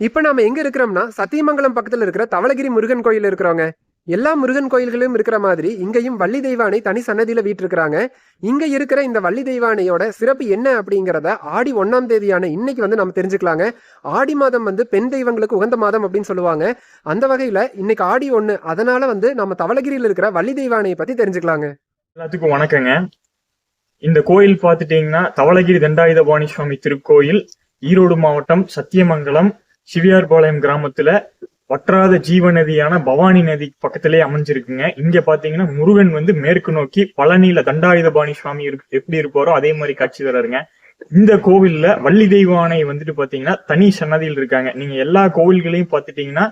இப்போ நாம எங்க இருக்கிறோம்னா சத்தியமங்கலம் பக்கத்துல இருக்கிற தவளகிரி முருகன் கோயில் இருக்கிறோங்க எல்லா முருகன் கோயில்களும் இருக்கிற மாதிரி இங்கேயும் வள்ளி தெய்வானை தனி சன்னதியில வீட்டிருக்கிறாங்க. இங்க இருக்கிற இந்த வள்ளி தெய்வானையோட சிறப்பு என்ன அப்படிங்கிறத ஆடி ஒன்னாம் தேதியான இன்னைக்கு வந்து நம்ம தெரிஞ்சுக்கலாங்க. ஆடி மாதம் வந்து பெண் தெய்வங்களுக்கு உகந்த மாதம் அப்படின்னு சொல்லுவாங்க. அந்த வகையில இன்னைக்கு ஆடி ஒண்ணு அதனால வந்து நம்ம தவளகிரியில் இருக்கிற வள்ளி தெய்வானையை பத்தி தெரிஞ்சுக்கலாங்க. எல்லாத்துக்கும் வணக்கங்க. இந்த கோயில் பார்த்துட்டீங்கன்னா தவளகிரி தண்டாயுதபாணி சுவாமி திருக்கோயில் ஈரோடு மாவட்டம் சத்தியமங்கலம் சிவியார்பாளையம் கிராமத்துல வற்றாத ஜீவ நதியான பவானி நதி பக்கத்திலே அமைஞ்சிருக்குங்க. இங்க பாத்தீங்கன்னா முருகன் வந்து மேற்கு நோக்கி பழனியில தண்டாயுதபாணி சுவாமி எப்படி இருப்பாரோ அதே மாதிரி காட்சி தராருங்க. இந்த கோவில்ல வள்ளி தெய்வானை வந்துட்டு பாத்தீங்கன்னா தனி சன்னதியில் இருக்காங்க. நீங்க எல்லா கோவில்களையும் பாத்துட்டீங்கன்னா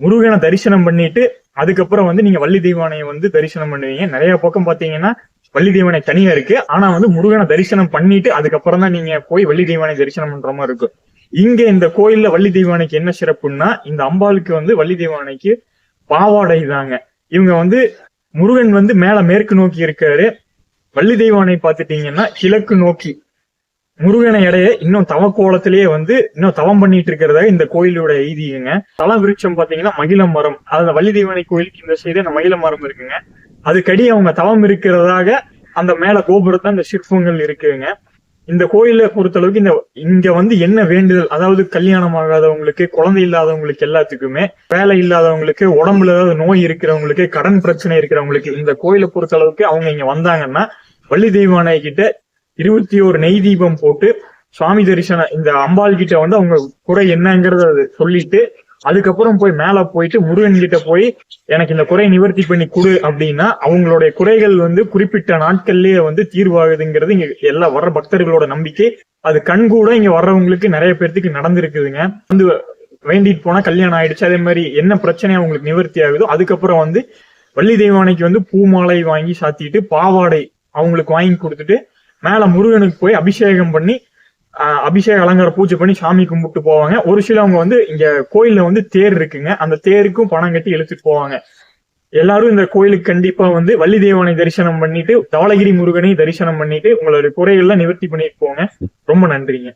முருகனை தரிசனம் பண்ணிட்டு அதுக்கப்புறம் வந்து நீங்க வள்ளி தெய்வானையை வந்து தரிசனம் பண்ணுவீங்க. நிறைய பக்கம் பாத்தீங்கன்னா வள்ளி தெய்வானை தனியா இருக்கு. ஆனா வந்து முருகனை தரிசனம் பண்ணிட்டு அதுக்கப்புறம் தான் நீங்க போய் வள்ளி தெய்வானை தரிசனம் பண்ற மாதிரி இருக்கும். இங்க இந்த கோயில்ல வள்ளி தெய்வானைக்கு என்ன சிறப்புன்னா இந்த அம்பாளுக்கு வந்து வள்ளி தெய்வானைக்கு பாவாடை தாங்க இவங்க வந்து முருகன் வந்து மேல மேற்கு நோக்கி இருக்காரு. வள்ளி தெய்வானை பார்த்துட்டீங்கன்னா கிழக்கு நோக்கி. முருகனை இடைய இன்னும் தவக்கோலத்திலேயே வந்து இன்னும் தவம் பண்ணிட்டு இருக்கிறதா இந்த கோயிலோட ஐதீகங்க. தல விருட்சம் பாத்தீங்கன்னா மகிழ மரம். அதுல வள்ளி தெய்வானை கோயிலுக்கு இந்த சைடு அந்த மகிழ மரம் இருக்குங்க. அதுக்கடி அவங்க தவம் இருக்கிறதாக அந்த மேல கோபுரத்தை அந்த சிற்பங்கள் இருக்குங்க. இந்த கோயிலை பொறுத்தளவுக்கு இந்த இங்க வந்து என்ன வேண்டுதல்? அதாவது கல்யாணம் ஆகாதவங்களுக்கு குழந்தை இல்லாதவங்களுக்கு எல்லாத்துக்குமே வேலை இல்லாதவங்களுக்கு உடம்புல ஏதாவது நோய் இருக்கிறவங்களுக்கு கடன் பிரச்சனை இருக்கிறவங்களுக்கு இந்த கோயிலை பொறுத்தளவுக்கு அவங்க இங்க வந்தாங்கன்னா வள்ளி தெய்வானை கிட்ட இருபத்தி ஒரு நெய் தீபம் போட்டு சுவாமி தரிசனம் இந்த அம்பாள் கிட்ட வந்து அவங்க குறை என்னங்கறத அது சொல்லிட்டு அதுக்கப்புறம் போய் மேல போயிட்டு முருகன் கிட்ட போய் எனக்கு இந்த குறை நிவர்த்தி பண்ணி கொடு அப்படின்னா அவங்களுடைய குறைகள் வந்து குறிப்பிட்ட நாட்கள்லயே வந்து தீர்வாகுதுங்கிறது இங்க எல்லா வர்ற பக்தர்களோட நம்பிக்கை. அது கண் கூட இங்க வர்றவங்களுக்கு நிறைய பேர்த்துக்கு நடந்திருக்குதுங்க. வந்து வேண்டிட்டு போனா கல்யாணம் ஆயிடுச்சு. அதே மாதிரி என்ன பிரச்சனை அவங்களுக்கு நிவர்த்தி ஆகுதோ அதுக்கப்புறம் வந்து வள்ளி தெய்வானைக்கு வந்து பூமாலை வாங்கி சாத்திட்டு பாவாடை அவங்களுக்கு வாங்கி கொடுத்துட்டு மேல முருகனுக்கு போய் அபிஷேகம் பண்ணி அபிஷேக அலங்கார பூஜை பண்ணி சாமி கும்பிட்டு போவாங்க. ஒரு சிலவங்க வந்து இங்க கோயில்ல வந்து தேர் இருக்குங்க. அந்த தேருக்கும் பணம் கட்டி இழுத்துட்டு போவாங்க. எல்லாரும் இந்த கோயிலுக்கு கண்டிப்பா வந்து வள்ளி தேவனை தரிசனம் பண்ணிட்டு தவளகிரி முருகனை தரிசனம் பண்ணிட்டு உங்களோட குறைகள்லாம் நிவர்த்தி பண்ணிட்டு போங்க. ரொம்ப நன்றிங்க.